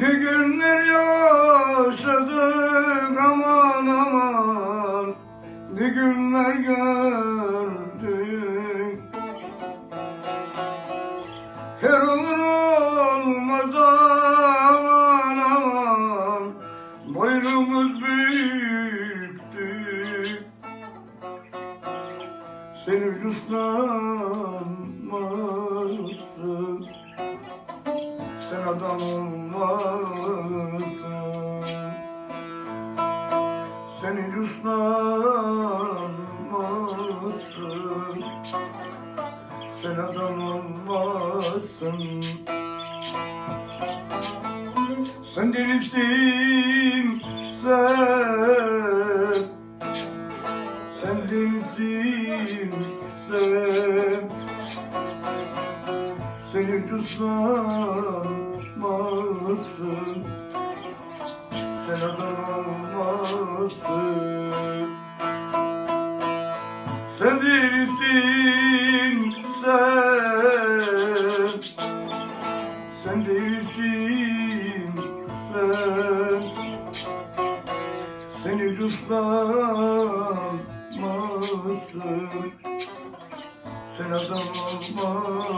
Ne günler yaşadık aman aman. Ne günler gördük. Her olur olmaz aman aman. Boynumuz büyüktü. Sen ucuzlanmazsın sen adam olmazsın Sen hiç uslanmazsın Sen adam olmazsın Sen delisin sen. Sen delisin sen sen hiç uslanmazsın Sen adam olmazsın Sen değilsin sen. Sen değilsin sen. Sen hiç uslanmazsın sen adam olmazsın.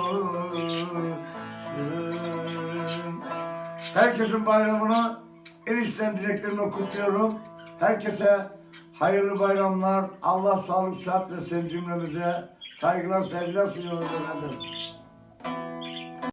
Herkesin bayramını en içten dileklerimi kutluyorum. Herkese hayırlı bayramlar. Allah sağlık, sıhhat ve cümlemize saygılar, sevgiler sunuyoruz efendim.